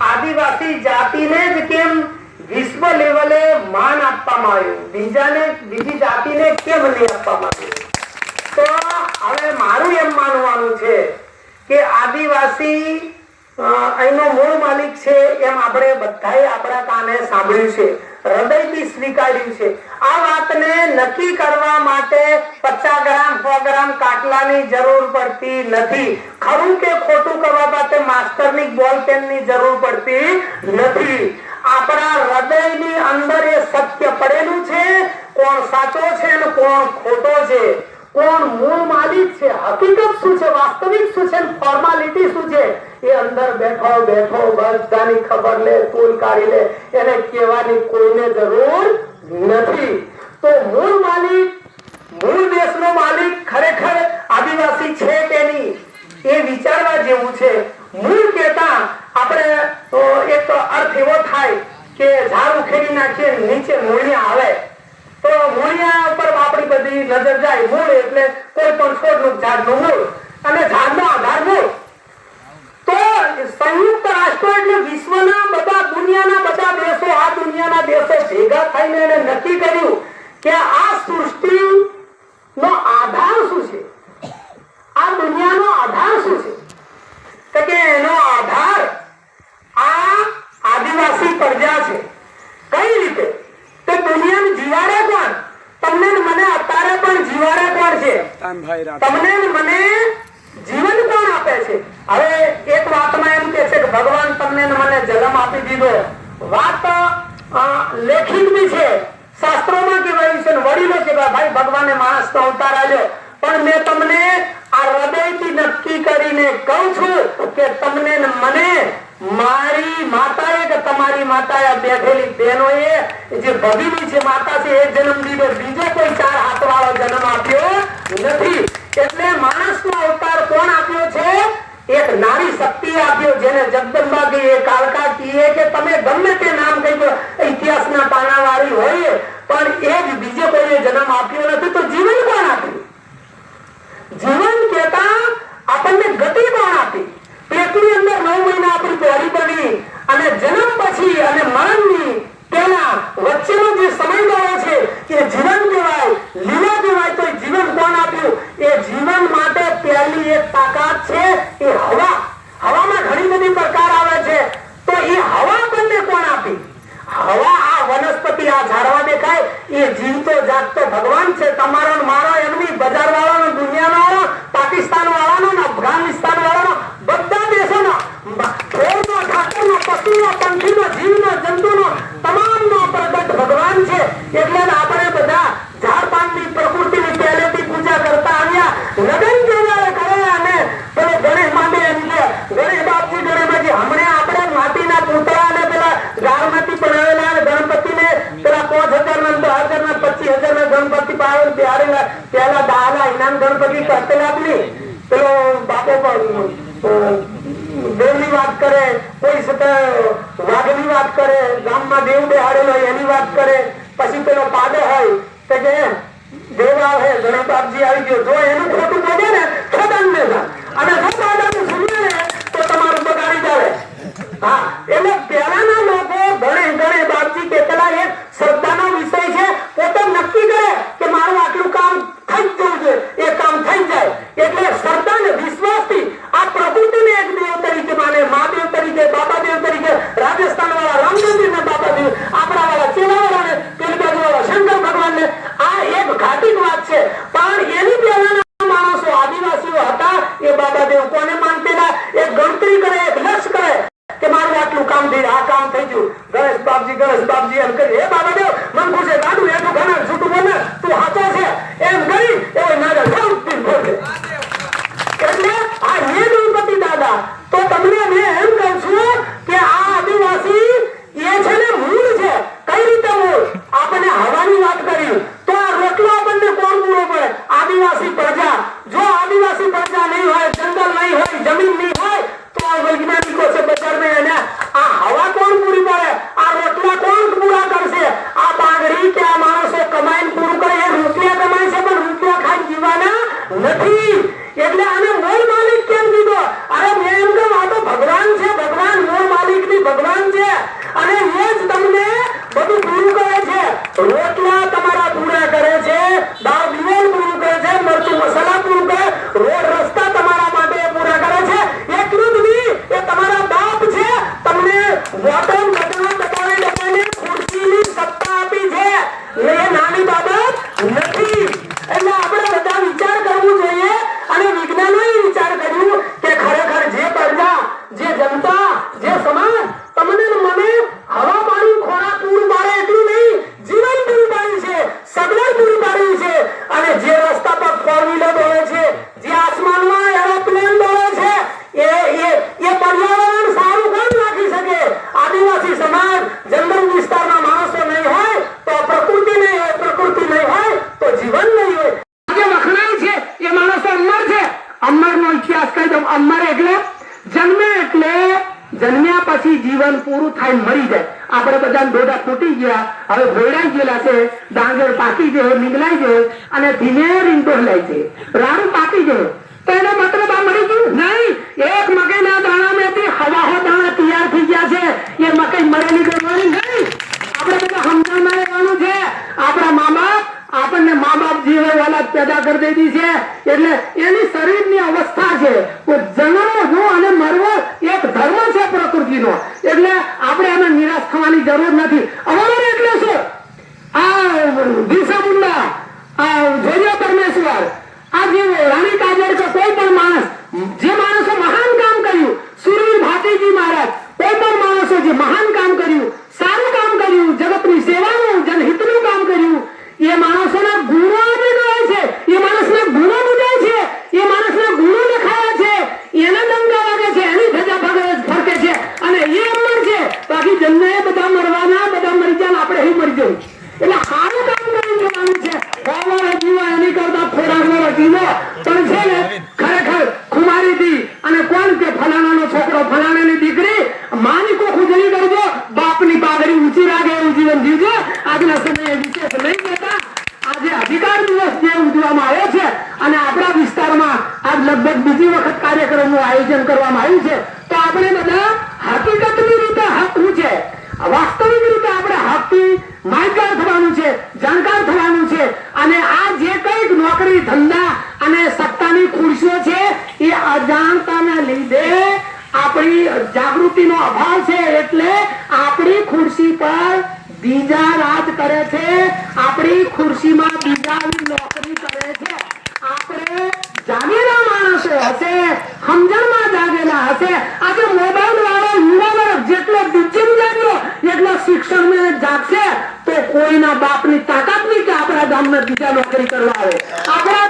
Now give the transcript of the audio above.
આદિવાસી જાતિને જ કેમ વિશ્વ લેવલે માન આપવામાં આવ્યું? બીજાને, બીજી જાતિને કેમ નહીં આપવામાં આવ્યું? તો હવે મારું એમ માનવાનું છે કે આદિવાસી અહીંનો મૂળ માલિક છે એમ આપણે બધાએ આપણા કાને સાંભળ્યું છે. હૃદયથી સ્વીકાર્યું છે. આ વાતને નક્કી કરવા માટે પચાસ ગ્રામ, સો ગ્રામ કાટલાની જરૂર પડતી નથી. ખરું કે ખોટું કરવા માટે માસ્ટરની બોલ પેનની જરૂર પડતી નથી? આપણા હૃદયની અંદર એ સત્ય પડેલું છે? કોણ સાચો છે અને કોણ ખોટો છે? કોણ મૂળ માલિક છે, હકીકત શું છે, વાસ્તવિક શું છે ફોર્માલિટી શું છે? એ અંદર બેઠો બેઠો બધાની ખબર લે તોલ કાઢી લે, એને કહેવાની કોઈને જરૂર નથી. તો મૂળ માલિક, મૂળ દેશનો માલિક ખરેખર આદિવાસી છે કે નહીં? એ વિચારવા જેવું છે. મૂળ કહેતા આપણે એક અર્થ એવો થાય કે ઝાડ ઉખેડી નાખીએ, નીચે મૂળિયા આવે. તો મૂળિયા ઉપર બધી નજર જાય મૂળ એટલે કોઈ પણ છોડનું ઝાડનું મૂળ. અને ઝાડનો આધાર મૂળ. તો સંયુક્ત રાષ્ટ્રો એટલે વિશ્વના બધા દુનિયાના બધા દેશો, આ દુનિયાના દેશો ભેગા થઈને એને નક્કી કર્યું કે આ સૃષ્ટિ નો આધાર શું છે? આ દુનિયાનો આધાર શું છે? કે એનો આધાર આ આદિવાસી પ્રજા છે. કઈ રીતે? તો દુનિયાની જીવાડે કોણ? કોણ છે તમને મને જીવન કોણ આપે છે? હવે એક વાતમાં એમ કે છે કે ભગવાન તમને મને જન્મ આપી દીધો. વાત લેખિત બી છે. શાસ્ત્રોમાં કહેવાયું છે વડીલો કે ભાઈ, ભગવાને માણસ તો અવતાર આવ્યો પણ મેં તમને આ હૃદયથી નક્કી કરીને કહું છું કે તમને મને મારી માતાએ કે તમારી માતાએ એ બેઠેલી બહેનોએ જે ભગીની છે, માતા છે, એ જન્મ દીધો. બીજો કોઈ ચાર હાથ વાળો જન્મ આપ્યો નથી એટલે માણસનો અવતાર કોણ આપ્યો છે એક નારી શક્તિ આપ્યો જેને જગદંબા કહીએ કાળકા કહીએ કે તમે ગમે તે નામ કહી દો ઇતિહાસના પાના વાળી હોય પણ એ જ બીજે કોઈએ જન્મ આપ્યો નથી તો જીવન કોણ આપ્યું જીવન કેતા આપણને ગતિ કોણ આપી પેટની અંદર નવ મહિના આપણી બોડી બની અને જન્મ પછી અને મરણની પેલા વચ્ચેનો જે સમયગાળો છે એ જીવન કહેવાય લીલા કહેવાય તો એ જીવન કોણ આપ્યું એ જીવન માટે પહેલી એક તાકાત છે એ હવા હવામાં ઘણી બધી પ્રકાર આવે છે તો એ હવા આપણને કોણ આપી હવા આ વનસ્પતિ આ ઝાડવા દેખાય એ જીવતો જાગતો ભગવાન છે તમારો ને મારો એમની બજાર વાળાનો દુનિયાનો વાળો પાકિસ્તાન વાળાનો ને અફઘાનિસ્તાન વાળાનો બધા દેશોનો ઢોરનો ઠાકોરનો પશુનો પંખીનો જીવનો જંતુનો તમામનો પ્રગટ ભગવાન છે એટલે જ આપણે બધા ઝાડ પાનની પ્રકૃતિની પહેલેથી પૂજા કરતા આવ્યા લગન કેવાય કરે અને પેલો ગણેશ માંડે એમ કે ગણેશ બાપજી ગણેશજી હમણાં આપણે માટીના પૂતળા અને પેલા ગાળમાંથી બનાવેલા અને ગણપતિને પેલા પાંચ હજાર ના દસ હજાર ના પચીસ હજાર ના ગણપતિ પાવે બિહારેલા પેલા દાલા ગણપતિ કરતેલા આપની પેલો બાપો દેવની વાત કરે, કોઈ સતે વાઘની વાત કરે, ગામમાં દેવ બેહાડેલો એની વાત કરે, પછી પેલો પાડો હોય કે દેવ આવે ગણેશ આવી ગયો. જો એનું ખોટું બોલે ને અને દાદાનું સુનિએ ને તો તમારું બગાડી જાવે હા એટલે પહેલાના લોકો ગણેશ ગણેશ બાપજી કેટલા એક શ્રદ્ધાનો વિષય છે પોતે નક્કી કરે કે મારું આટલું કામ થઈ જ જવું જોઈએ એ કામ થઈ જાય એટલે શ્રદ્ધા ને વિશ્વાસથી આ પ્રકૃતિને એક દેવ તરીકે માને મહાદેવ તરીકે બાબા દેવ તરીકે રાજસ્થાન વાળા રામચંદ્ર ને બાબા દેવ આપણા વાળા ચેલા વાળા ને પેલી બાજુ વાળા શંકર ભગવાન ને આ એક ઘાતિક વાત છે પણ એની પહેલાના માણસો આદિવાસીઓ હતા એ બાબા દેવ કોને માનતેલા એક ગણતરી કરે એક લક્ષ કરે કે મારું આટલું કામ થઈ ગયું. ગણેશ બાપજી ગણેશ બાપજી એમ કરી, હે બાબા દેવ મન ખુશે ગાડું એનું ઘણા છૂટું બોલે, તું હાચો છે. એમ કરી એ નાગર સૌથી એટલે આ હે ગણપતિ દાદા, તો તમને મેં એમ કહું છું કે આ આદિવાસી એ છે ને મૂળ છે કઈ રીતે મૂળ આપણે હવાની વાત કરી તો આ રોટલો આપણને કોણ પૂરો પડે આદિવાસી પ્રજા જો આદિવાસી પ્રજા નહીં હોય જંગલ નહીં હોય જમીન નહીં હોય તો આ વૈજ્ઞાનિકો છે બજારમાં એને આ હવા કોણ પૂરી પડે આ રોટલા કોણ પૂરા કરશે આ બાંગડી કે આ માણસો કમાઈને પૂરું કરે એ રૂપિયા કમાય છે પણ રૂપિયા ખાઈને જીવાના નથી એટલે આને મૂળ માલિક કેમ દીધો અરે મેં એમ કહું આ તો ભગવાન જીવન પૂરું થાય, મરી જાય. આપણે બધા ડોડા તૂટી ગયા. હવે ભોયડાઈ ગયેલા છે, ડાંગર પાકી ગયો નીકળાઈ ગયો અને ધીમે રીંગ ડોહલાઈ છે. રાડું પાકી ગયો. તો એનો મતલબ આ મરી ગયું? નહીં. એક મકઈના દાણામાંથી હવાહો દાણા તૈયાર થઈ ગયા છે. એ મકઈ મરેલી કરવાની નહીં. આપણે બધા સમજણમાં રહેવાનું છે. આપણા મા બાપ આપણને મા બાપ જીવે ઓલાદ પેદા કરી દીધી છે. એટલે એની શરીરની અવસ્થા છે. તો જન્મવું અને મરવો એક ધર્મ છે. પ્રકૃતિનો એટલે આપણે એમાં નિરાશ થવાની જરૂર નથી. અમારે એટલે શું? આ બિરસા મુંડા, આ જોજો પરમેશ્વર, આ જે રાણી કાજરકર કોઈ પણ માણસ, જે માણસો મહાન કામ કર્યું સુરવીર ભાતીજી મહારાજ, કોઈ પણ માણસો જે મહાન કામ કર્યું, સારું કામ કર્યું, જગતની સેવાનું, જનહિતનું કામ કર્યું, એ માણસોના ગુણો આપણે ગણાય છે એ માણસના ગુણો બુજાય છે એ માણસના ગુણો લખાયા છે એના ડંકા વાગે છે એની ધજા ભગે- ફરકે છે અને એ અમર છે બાકી જન્મે બધા મરવાના બધા મરી જાય ને આપણે અહીં મરી જવું એટલે સારું કામ કરી જવાનું છે વાવવાળા જીવો એની કરતા ખોરાકવાળા જીવો પણ છે ને ખરેખર ખુમારીથી અને કોણ કે ફલાણાનો છોકરો ફલાણાની દીકરી માની કોખ ઉજળી કરજો બાપની પાઘડી ઊંચી રાખે એવું જીવન જીવજો આજના સમયે વિશેષ નહીં કહેતા આજે અધિકાર દિવસ જે ઉજવવામાં આવ્યો છે અને આપણા વિસ્તારમાં આજ લગભગ બીજી વખત કાર્યક્રમનું આયોજન કરવામાં આવ્યું છે, તો આપણે બધા હકીકતની રીતે હકવું છે. વાસ્તવિક રીતે આપણે હકથી માહિતગાર થવાનું છે, જાણકાર થવાનું છે, અને આ જે કંઈક નોકરી ધંધા અને સત્તાની ખુરશીઓ છે, એ અજાણતાના લીધે આપણી જાગૃતિનો અભાવ છે, એટલે આપણી ખુરશી પર બીજા રાજ કરે છે, આપણી ખુરશીમાં બીજા નોકરી કરે છે. આપણે માણસો હશે. સમજણમાં જાગેલા હશે. આજે મોબાઈલ વાળો યુવાનો જેટલો ડિજિમ જાગ્યો, એટલો શિક્ષણ ને જાગશે, તો કોઈના બાપની તાકાત નહીં કે આપણા ગામમાં બીજા નોકરી કરવા આવે. આપણા